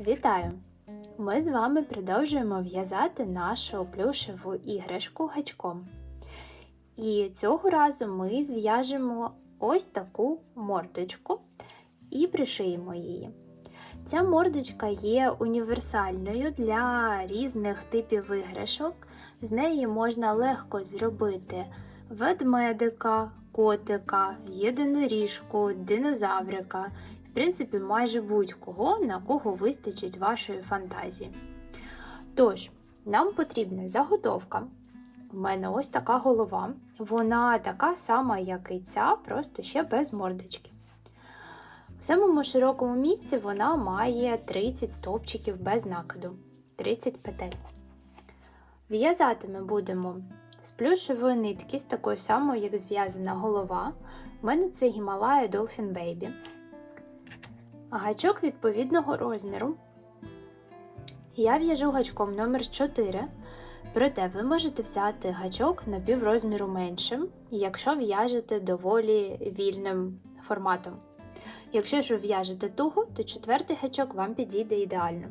Вітаю! Ми з вами продовжуємо в'язати нашу плюшеву іграшку гачком. І цього разу ми зв'яжемо ось таку мордочку і пришиємо її. Ця мордочка є універсальною для різних типів іграшок. З неї можна легко зробити ведмедика, котика, єдиноріжку, динозаврика, принципі, майже будь-кого, на кого вистачить вашої фантазії. Тож, нам потрібна заготовка. У мене ось така голова. Вона така сама, як і ця, просто ще без мордочки. В самому широкому місці вона має 30 стовпчиків без накиду, 30 петель. В'язати ми будемо з плюшевої нитки, з такою самою, як зв'язана голова. У мене це Гімалая Dolphin Baby. Гачок відповідного розміру. Я в'яжу гачком номер 4 проте ви можете взяти гачок на піврозміру меншим, якщо в'яжете доволі вільним форматом. Якщо ж ви в'яжете туго, то четвертий гачок вам підійде ідеально.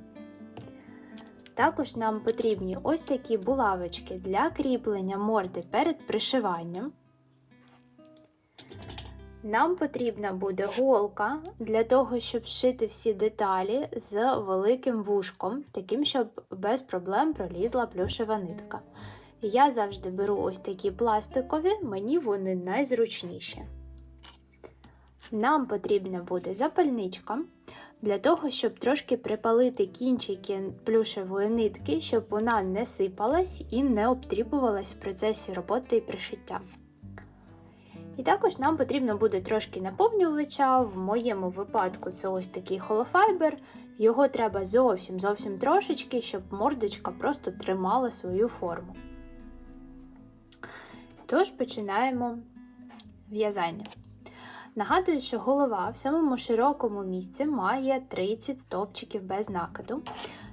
Також нам потрібні ось такі булавочки для кріплення морди перед пришиванням. Нам потрібна буде голка для того, щоб зшити всі деталі з великим вушком, таким, щоб без проблем пролізла плюшева нитка. Я завжди беру ось такі пластикові, мені вони найзручніші. Нам потрібна буде запальничка для того, щоб трошки припалити кінчики плюшевої нитки, щоб вона не сипалась і не обтріпувалась в процесі роботи і пришиття. І також нам потрібно буде трошки наповнювача. В моєму випадку це ось такий холофайбер. Його треба зовсім зовсім трошечки, щоб мордочка просто тримала свою форму. Тож починаємо в'язання. Нагадую, що голова в самому широкому місці має 30 стовпчиків без накиду,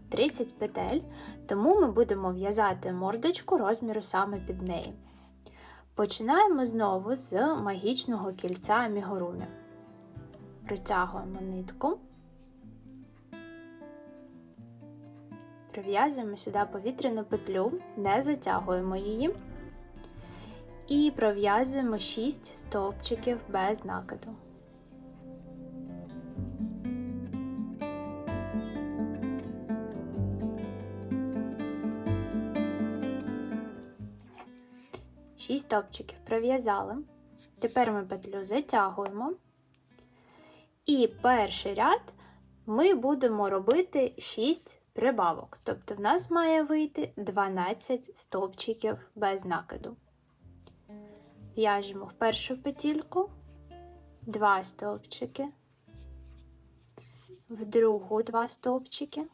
30 петель, тому ми будемо в'язати мордочку розміру саме під неї. Починаємо знову з магічного кільця Амігуруми. Притягуємо нитку, прив'язуємо сюди повітряну петлю, не затягуємо її і пров'язуємо 6 стовпчиків без накиду. Стовпчиків пров'язали. Тепер ми петлю затягуємо. І перший ряд ми будемо робити 6 прибавок. Тобто в нас має вийти 12 стовпчиків без накиду. В'яжемо в першу петельку, 2 стовпчики, в другу 2 стовпчики.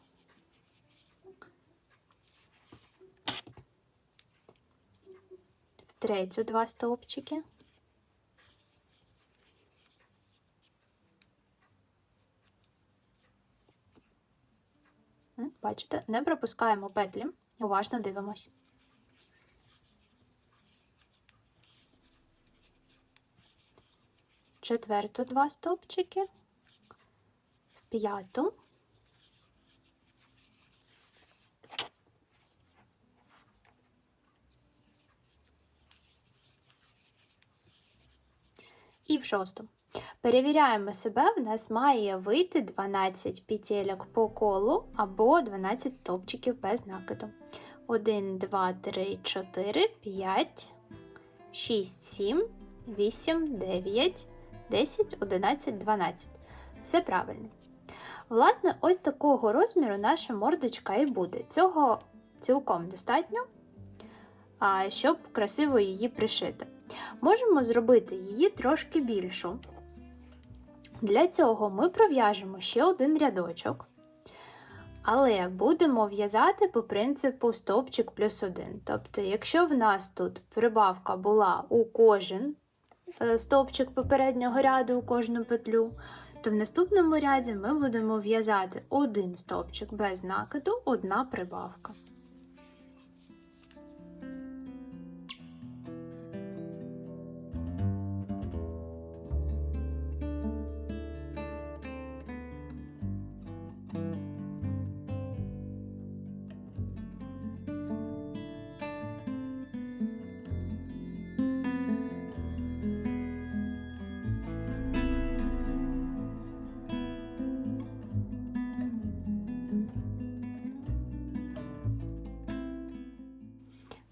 Третю два стовпчики. Бачите, не пропускаємо петлі, уважно дивимось. Четверту два стовпчики, п'яту. І в шосту. Перевіряємо себе, в нас має вийти 12 петельок по колу або 12 стовпчиків без накиду. 1, 2, 3, 4, 5, 6, 7, 8, 9, 10, 11, 12. Все правильно. Власне, ось такого розміру наша мордочка і буде. Цього цілком достатньо, щоб красиво її пришити. Можемо зробити її трошки більшу. Для цього ми пров'яжемо ще один рядочок, але будемо в'язати по принципу стовпчик плюс один. Тобто, якщо в нас тут прибавка була у кожен е, стовпчик попереднього ряду у кожну петлю, то в наступному ряді ми будемо в'язати один стовпчик без накиду, одна прибавка.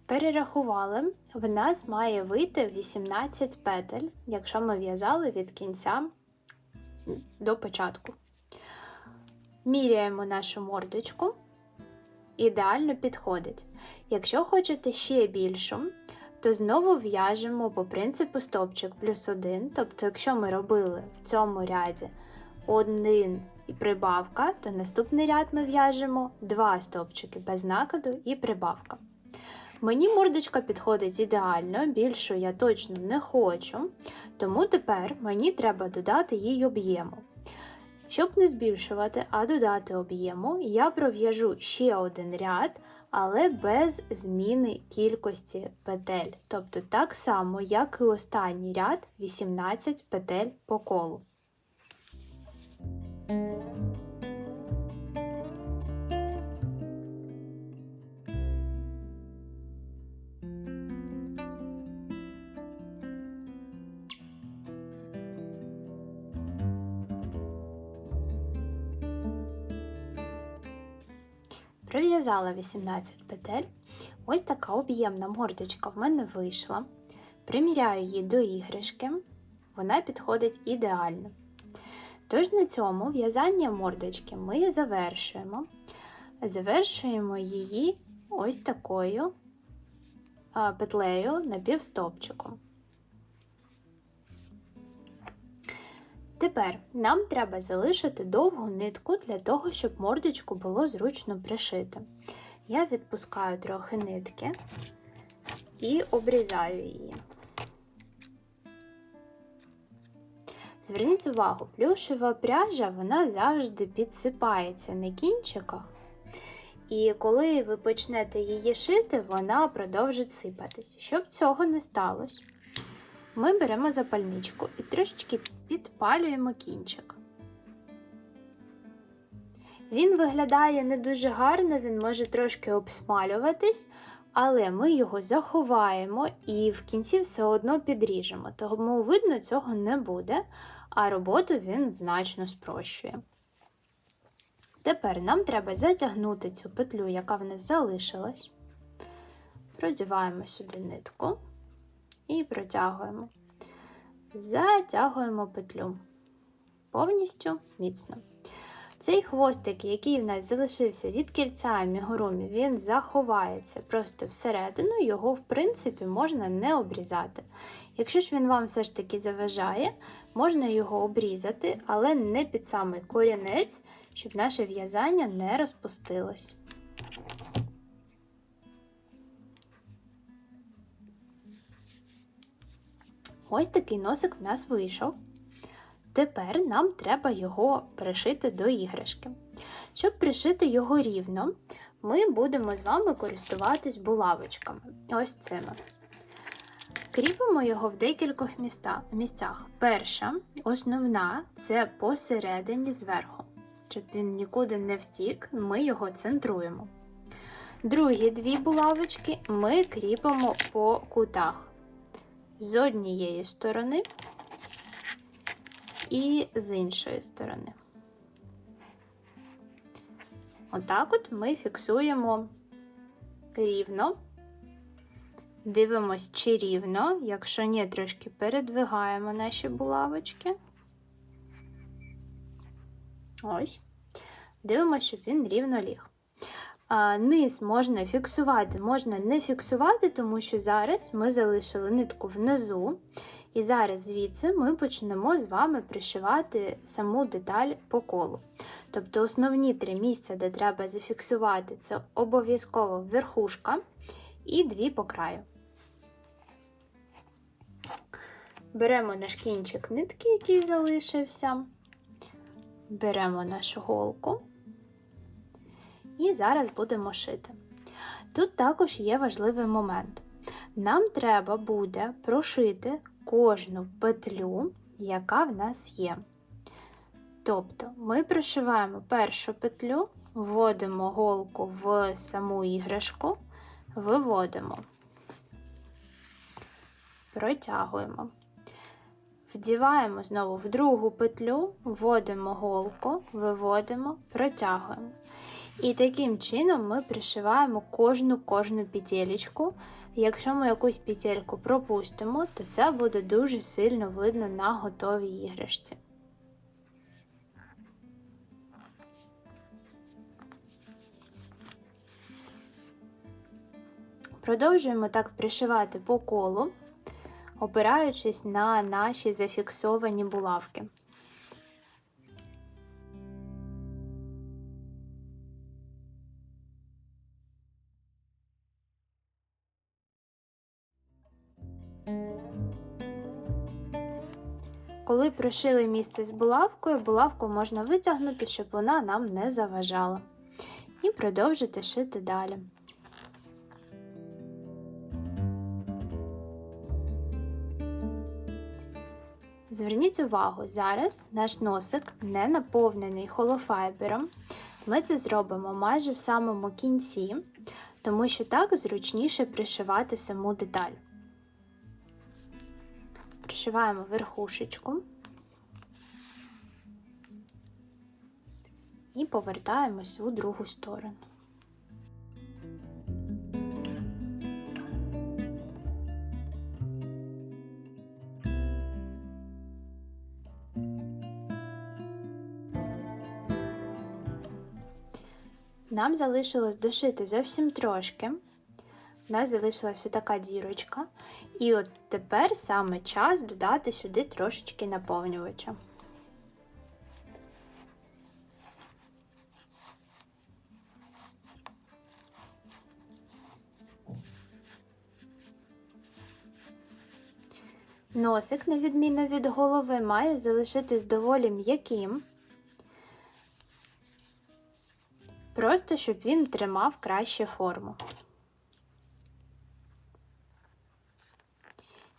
Перерахували, в нас має вийти 18 петель, якщо ми в'язали від кінця до початку. Міряємо нашу мордочку. Ідеально підходить. Якщо хочете ще більшу, то знову в'яжемо по принципу стовпчик плюс один. Тобто, якщо ми робили в цьому ряді один і прибавка, то наступний ряд ми в'яжемо два стовпчики без накиду і прибавка. Мені мордочка підходить ідеально, більшу я точно не хочу, тому тепер мені треба додати їй об'єму. Щоб не збільшувати, а додати об'єму, я пров'яжу ще один ряд, але без зміни кількості петель. Тобто так само, як і останній ряд, 18 петель по колу. Пров'язала 18 петель. Ось така об'ємна мордочка в мене вийшла. Приміряю її до іграшки, вона підходить ідеально. Тож на цьому в'язання мордочки ми завершуємо. Завершуємо її ось такою петлею напівстопчиком. Тепер нам треба залишити довгу нитку для того, щоб мордочку було зручно пришити. Я відпускаю трохи нитки і обрізаю її. Зверніть увагу, плюшева пряжа вона завжди підсипається на кінчиках, і коли ви почнете її шити, вона продовжить сипатись. Щоб цього не сталося, ми беремо запальничку і трошечки підпалюємо кінчик. Він виглядає не дуже гарно, він може трошки обсмалюватись, але ми його заховаємо і в кінці все одно підріжемо, тому видно цього не буде, а роботу він значно спрощує. Тепер нам треба затягнути цю петлю, яка в нас залишилась. Продіваємо сюди нитку і протягуємо. Затягуємо петлю повністю міцно. Цей хвостик, який в нас залишився від кільця амігурумі, він заховається просто всередину, його, в принципі, можна не обрізати. Якщо ж він вам все ж таки заважає, можна його обрізати, але не під самий корінець, щоб наше в'язання не розпустилось. Ось такий носик в нас вийшов. Тепер нам треба його пришити до іграшки. Щоб пришити його рівно, ми будемо з вами користуватись булавочками. Ось цими. Кріпимо його в декількох місцях. Перша, основна це посередині зверху. Щоб він нікуди не втік, ми його центруємо. Другі дві булавочки ми кріпимо по кутах з однієї сторони і з іншої сторони. Отак от ми фіксуємо рівно, дивимось, чи рівно, якщо ні, трошки передвигаємо наші булавочки. Ось. Дивимося, щоб він рівно ліг. Низ можна фіксувати, можна не фіксувати, тому що зараз ми залишили нитку внизу, і зараз звідси ми почнемо з вами пришивати саму деталь по колу. Тобто основні три місця, де треба зафіксувати, це обов'язково верхушка і дві по краю. Беремо наш кінчик нитки, який залишився, беремо нашу голку. І зараз будемо шити. Тут також є важливий момент. Нам треба буде прошити кожну петлю, яка в нас є. Тобто ми прошиваємо першу петлю, вводимо голку в саму іграшку, виводимо, протягуємо. Вдіваємо знову в другу петлю, вводимо голку, виводимо, протягуємо. І таким чином ми пришиваємо кожну кожну петелечку. Якщо ми якусь петельку пропустимо, то це буде дуже сильно видно на готовій іграшці. Продовжуємо так пришивати по колу, опираючись на наші зафіксовані булавки. Коли пришили місце з булавкою, булавку можна витягнути, щоб вона нам не заважала. І продовжити шити далі. Зверніть увагу, зараз наш носик не наповнений холофайбером. Ми це зробимо майже в самому кінці, тому що так зручніше пришивати саму деталь. Пришиваємо верхушечку і повертаємось у другу сторону. Нам залишилось дошити зовсім трошки. У нас залишилась така дірочка. І от тепер саме час додати сюди трошечки наповнювача. Носик, на відміну від голови, має залишитись доволі м'яким. Просто щоб він тримав краще форму.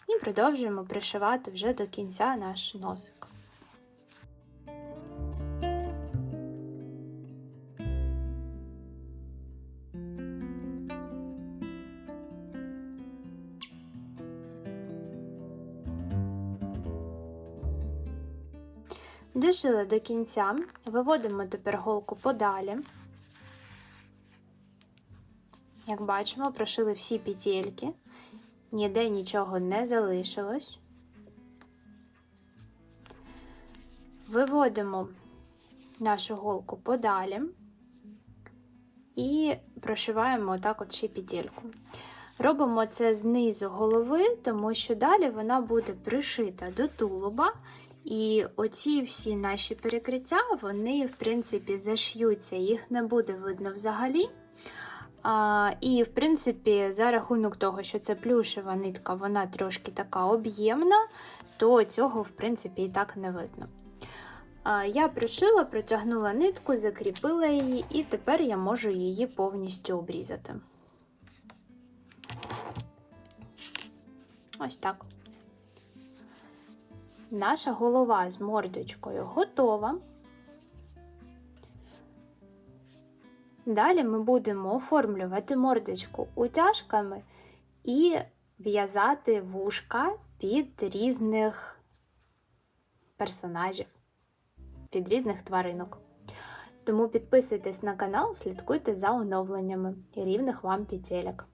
І продовжуємо пришивати вже до кінця наш носик. Дошили до кінця, виводимо тепер голку подалі. Як бачимо, прошили всі петельки, ніде нічого не залишилось. Виводимо нашу голку подалі і прошиваємо отак от ще петельку. Робимо це знизу голови, тому що далі вона буде пришита до тулуба, і оці всі наші перекриття, вони, в принципі, заш'ються, їх не буде видно взагалі. А, І, в принципі, за рахунок того, що це плюшева нитка, вона трошки така об'ємна, то цього, в принципі, і так не видно. А, Я пришила, протягнула нитку, закріпила її, і тепер я можу її повністю обрізати. Ось так. Наша голова з мордочкою готова. Далі ми будемо оформлювати мордочку утяжками і в'язати вушка під різних персонажів, під різних тваринок. Тому підписуйтесь на канал, слідкуйте за оновленнями рівних вам петелек.